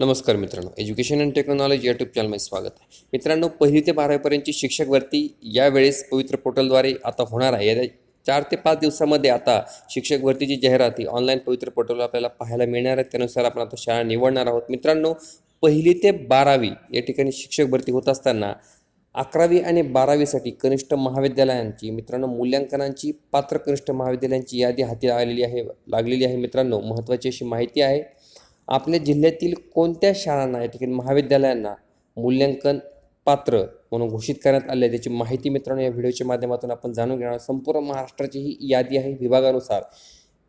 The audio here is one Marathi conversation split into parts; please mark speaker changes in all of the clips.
Speaker 1: नमस्कार मित्रांनो एज्युकेशन अँड टेक्नॉलॉजी यूट्यूब चॅनलमध्ये स्वागत आहे. मित्रांनो पहिली ते बारावीपर्यंतची शिक्षक भरती यावेळेस पवित्र पोर्टलद्वारे आता होणार आहे. या चार ते पाच दिवसामध्ये आता शिक्षक भरतीची जाहिरात ही ऑनलाईन पवित्र पोर्टलवर आपल्याला पाहायला मिळणार आहे. त्यानुसार आपण आता शाळा निवडणार आहोत. मित्रांनो पहिली ते बारावी या ठिकाणी शिक्षक भरती होत असताना अकरावी आणि बारावीसाठी कनिष्ठ महाविद्यालयांची मित्रांनो मूल्यांकनांची पात्र कनिष्ठ महाविद्यालयांची यादी हाती आलेली आहे. लागलेली आहे मित्रांनो महत्त्वाची अशी माहिती आहे. आपल्या जिल्ह्यातील कोणत्या शाळांना या ठिकाणी महाविद्यालयांना मूल्यांकन पात्र म्हणून घोषित करण्यात आले त्याची माहिती मित्रांनो या व्हिडिओच्या माध्यमातून आपण जाणून घेणार संपूर्ण महाराष्ट्राची ही यादी आहे विभागानुसार.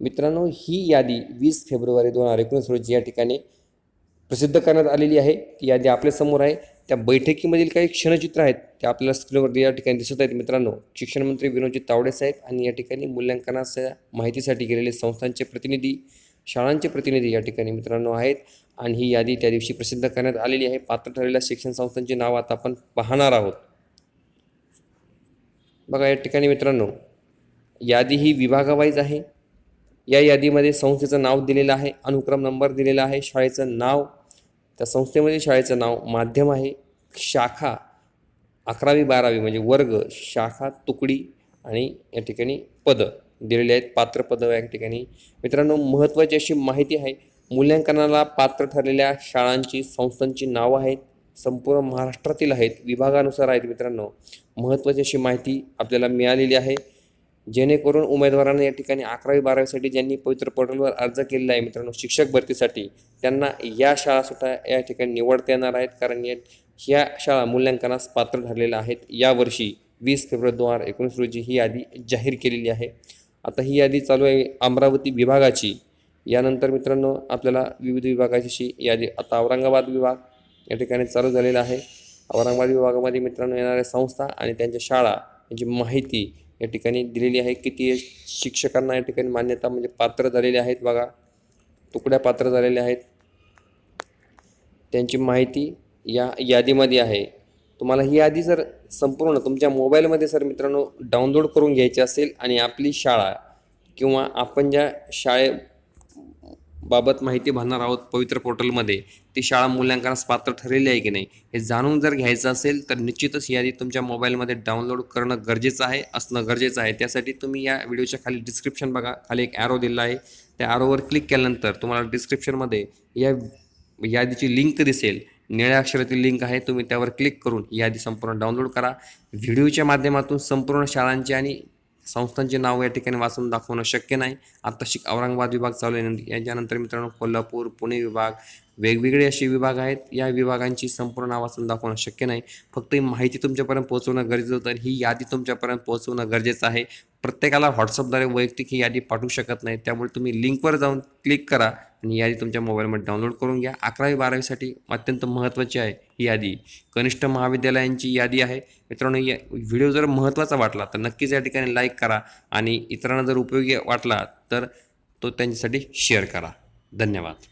Speaker 1: मित्रांनो ही यादी वीस फेब्रुवारी दोन हजार एकोणीस रोजी या ठिकाणी प्रसिद्ध करण्यात आलेली आहे. ती यादी आपल्यासमोर आहे. त्या बैठकीमधील काही क्षणचित्र आहेत ते आपल्याला स्क्रीनवरती या ठिकाणी दिसत आहेत. मित्रांनो शिक्षणमंत्री विनोदजी तावडे साहेब आणि या ठिकाणी मूल्यांकनाच्या माहितीसाठी गेलेले संस्थांचे प्रतिनिधी शाळांचे प्रतिनिधी या ठिकाणी मित्रांनो आहेत. आणि ही यादी त्या दिवशी प्रसिद्ध करण्यात आलेली आहे. पात्र ठरलेल्या शिक्षण संस्थांची नाव आता आपण पाहणार आहोत. बघा या ठिकाणी मित्रांनो यादी ही विभागावाईज आहे. या यादीमध्ये संस्थेचं नाव दिलेलं आहे. अनुक्रम नंबर दिलेला आहे. शाळेचं नाव त्या संस्थेमध्ये शाळेचं नाव माध्यम आहे. शाखा अकरावी बारावी म्हणजे वर्ग शाखा तुकडी आणि या ठिकाणी पदं. दिलेले आहेत. पात्र पदं या ठिकाणी. मित्रांनो महत्त्वाची अशी माहिती आहे मूल्यांकनाला पात्र ठरलेल्या शाळांची संस्थांची नावं आहेत संपूर्ण महाराष्ट्रातील आहेत विभागानुसार आहेत मित्रांनो. महत्त्वाची अशी माहिती आपल्याला मिळालेली आहे. जेणेकरून उमेदवारांना या ठिकाणी अकरावी बारावीसाठी ज्यांनी पवित्र पोर्टलवर अर्ज केलेला आहे मित्रांनो शिक्षक भरतीसाठी त्यांना या शाळासुद्धा या ठिकाणी निवडता येणार आहेत. कारण या ह्या शाळा मूल्यांकनास पात्र ठरलेल्या आहेत. यावर्षी वीस फेब्रुवारी दोन हजार एकोणीस रोजी ही यादी जाहीर केलेली आहे. आता ही यादी चालू आहे अमरावती विभागाची. यानंतर मित्रांनो आपल्याला विविध विभागाची यादी आता औरंगाबाद विभाग या ठिकाणी चालू झालेला आहे. औरंगाबाद विभागामध्ये मित्रांनो येणाऱ्या संस्था आणि त्यांच्या शाळा यांची माहिती या ठिकाणी दिलेली आहे. किती शिक्षकांना या ठिकाणी मान्यता म्हणजे पात्र झालेले आहेत बघा. तुकड्या पात्र झालेल्या आहेत. त्यांची माहिती या यादीमध्ये आहे. तुम्हाला ही यादी जर संपूर्ण तुमच्या मोबाईलमध्ये सर मित्रांनो डाउनलोड करून घ्यायची असेल आणि आपली शाळा किंवा आपण ज्या शाळेबाबत माहिती भरणार आहोत पवित्र पोर्टलमध्ये ती शाळा मूल्यांकनास पात्र ठरलेली आहे की नाही हे जाणून जर घ्यायचं असेल तर निश्चितच ही यादी तुमच्या मोबाईलमध्ये डाउनलोड करणं गरजेचं आहे असणं गरजेचं आहे. त्यासाठी तुम्ही या व्हिडिओच्या खाली डिस्क्रिप्शन बघा खाली एक ॲरो दिला आहे. त्या ॲरोवर क्लिक केल्यानंतर तुम्हाला डिस्क्रिप्शनमध्ये या यादीची लिंक दिसेल. निळ्या अक्षरातील लिंक आहे तुम्ही त्यावर क्लिक करून ही यादी संपूर्ण डाउनलोड करा. व्हिडिओच्या माध्यमातून संपूर्ण शाळांची आणि संस्थांचे नाव या ठिकाणी वाचून दाखवणं शक्य नाही. आत्ता शिक औरंगाबाद विभाग चालू आहे. याच्यानंतर मित्रांनो कोल्हापूर पुणे विभाग वेगवेगळे असे विभाग आहेत. या विभागांची संपूर्ण नाव वाचून दाखवणं शक्य नाही. फक्त ही माहिती तुमच्यापर्यंत पोहोचवणं गरजेचं होतं ही यादी तुमच्यापर्यंत पोहोचवणं गरजेचं आहे. प्रत्येकाला व्हॉट्सअपद्वारे वैयक्तिक ही यादी पाठवू शकत नाही. त्यामुळे तुम्ही लिंकवर जाऊन क्लिक करा आणि यादी तुमच्या मोबाईलमध्ये डाउनलोड करून घ्या. अकरावी बारावीसाठी अत्यंत महत्त्वाची आहे ही यादी. कनिष्ठ महाविद्यालयांची यादी आहे. मित्रांनो या व्हिडिओ जर महत्त्वाचा वाटला तर नक्कीच या ठिकाणी लाईक करा आणि इतरांना जर उपयोगी वाटला तर तो त्यांच्यासाठी शेअर करा. धन्यवाद.